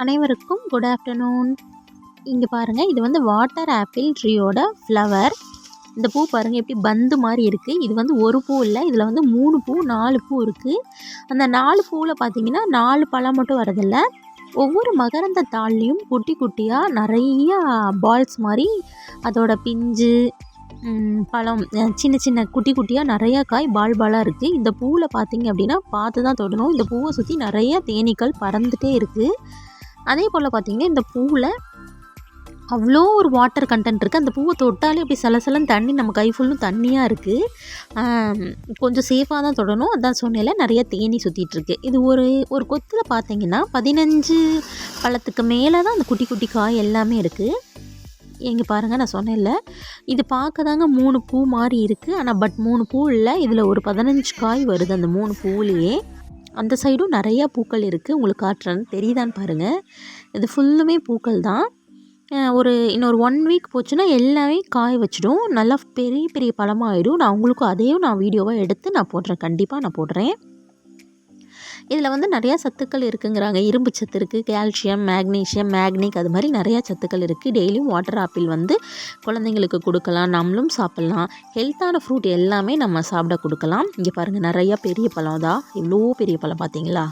அனைவருக்கும் good afternoon இங்கே பாருங்கள் இது வந்து வாட்டர் ஆப்பிள் ட்ரீயோட ஃப்ளவர் இந்த பூ பாருங்கள் எப்படி பந்து மாதிரி இருக்குது இது வந்து ஒரு பூ இல்லை இதில் வந்து மூணு பூ நாலு பூ இருக்குது அந்த நாலு பூவில் பார்த்தீங்கன்னா நாலு பழம் மட்டும் வரதில்ல ஒவ்வொரு மகரந்த தாள்லேயும் குட்டி குட்டியாக நிறையா பால்ஸ் மாதிரி அதோட பிஞ்சு பழம் சின்ன சின்ன குட்டி குட்டியாக நிறையா காய் பால் பாலாக இருக்குது இந்த பூவில் பார்த்தீங்க அப்படின்னா பார்த்து தான் தொடணும். இந்த பூவை சுற்றி நிறைய தேனீக்கள் பறந்துட்டே இருக்குது அதே போல் பார்த்தீங்கன்னா இந்த பூவில் அவ்வளோ ஒரு வாட்டர் கண்டென்ட் இருக்குது அந்த பூவை தொட்டாலே அப்படி சலசலன்னு தண்ணி நம்ம கை ஃபுல்லும் தண்ணியாக இருக்குது கொஞ்சம் சேஃபாக தான் தொடணும். அதான் சொன்னேன்ல நிறைய தேனி சுற்றிட்டுருக்கு இது ஒரு ஒரு கொத்தில் பார்த்தீங்கன்னா பதினஞ்சு பழத்துக்கு மேலே தான் அந்த குட்டி குட்டி காய் எல்லாமே இருக்குது எங்கே பாருங்கள் நான் சொன்னேன்ல இது பார்க்க தாங்க மூணு பூ மாதிரி இருக்குது ஆனால் பட் மூணு பூ இல்லை. இதில் ஒரு பதினஞ்சு காய் வருது அந்த மூணு பூவுலேயே. அந்த சைடும் நிறையா பூக்கள் இருக்குது உங்களுக்கு காட்டுறேன். தெரியுதான்னு பாருங்கள் இது ஃபுல்லுமே பூக்கள் தான் ஒரு இன்னொரு ஒன் வீக் போச்சுன்னா எல்லாமே காய வச்சிடும். நல்லா பெரிய பெரிய பழமாகிடும் நான் உங்களுக்கும் அதையும் நான் வீடியோவாக எடுத்து நான் போடுறேன். கண்டிப்பாக நான் போடுறேன். இதில் வந்து நிறையா சத்துக்கள் இருக்குங்கிறாங்க. இரும்பு சத்து இருக்குது கால்சியம் மேக்னீஷியம் மேக்னிக் அது மாதிரி நிறையா சத்துக்கள் இருக்குது டெய்லியும் வாட்டர் ஆப்பிள் வந்து குழந்தைங்களுக்கு கொடுக்கலாம் நம்மளும் சாப்பிட்லாம். ஹெல்த்தான ஃப்ரூட் எல்லாமே நம்ம சாப்பிட கொடுக்கலாம். இங்கே பாருங்கள் நிறையா பெரிய பழம் தான். இவ்வளோ பெரிய பழம் பார்த்தீங்களா?